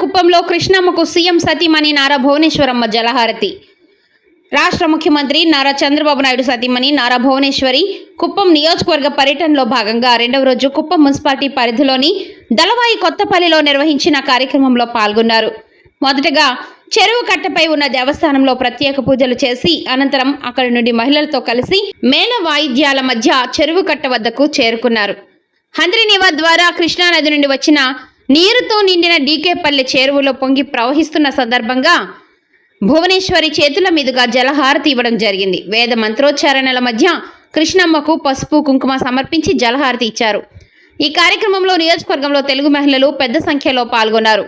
కుప్పంలో కృష్ణమ్మకు సీఎం సతీమణి నారా భువనేశ్వరమ్మ జలహారతి. రాష్ట్ర ముఖ్యమంత్రి నారా చంద్రబాబు నాయుడు సతీమణి నారా భువనేశ్వరి కుప్పం నియోజకవర్గ పర్యటనలో భాగంగా రెండవ రోజు కుప్పం మున్సిపాలిటీ పరిధిలోని దళవాయి కొత్తపల్లిలో నిర్వహించిన కార్యక్రమంలో పాల్గొన్నారు. మొదటగా చెరువు కట్టపై ఉన్న దేవస్థానంలో ప్రత్యేక పూజలు చేసి అనంతరం అక్కడి నుండి మహిళలతో కలిసి మేళ వాయిద్యాల మధ్య చెరువు కట్ట వద్దకు చేరుకున్నారు. హంద్రినివా ద్వారా కృష్ణానది నుండి వచ్చిన నీరుతో నిండిన డీకేపల్లి చెరువులో పొంగి ప్రవహిస్తున్న సందర్భంగా భువనేశ్వరి చేతుల మీదుగా జలహారతి ఇవ్వడం జరిగింది. వేద మంత్రోచ్చారణల మధ్య కృష్ణమ్మకు పసుపు కుంకుమ సమర్పించి జలహారతి ఇచ్చారు. ఈ కార్యక్రమంలో నియోజకవర్గంలో తెలుగు మహిళలు పెద్ద సంఖ్యలో పాల్గొన్నారు.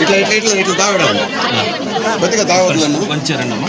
ఇట్లా ఇట్లా ఇట్లా ఇట్లా తాగడం కొద్దిగా తాగదు నన్ను పంచారండమ్మా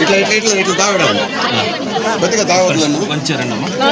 ఇట్లా ఇట్లా ఇట్లా ఇట్లా తాగడం కొద్దిగా తాగదు నన్ను పంచారండమ్మా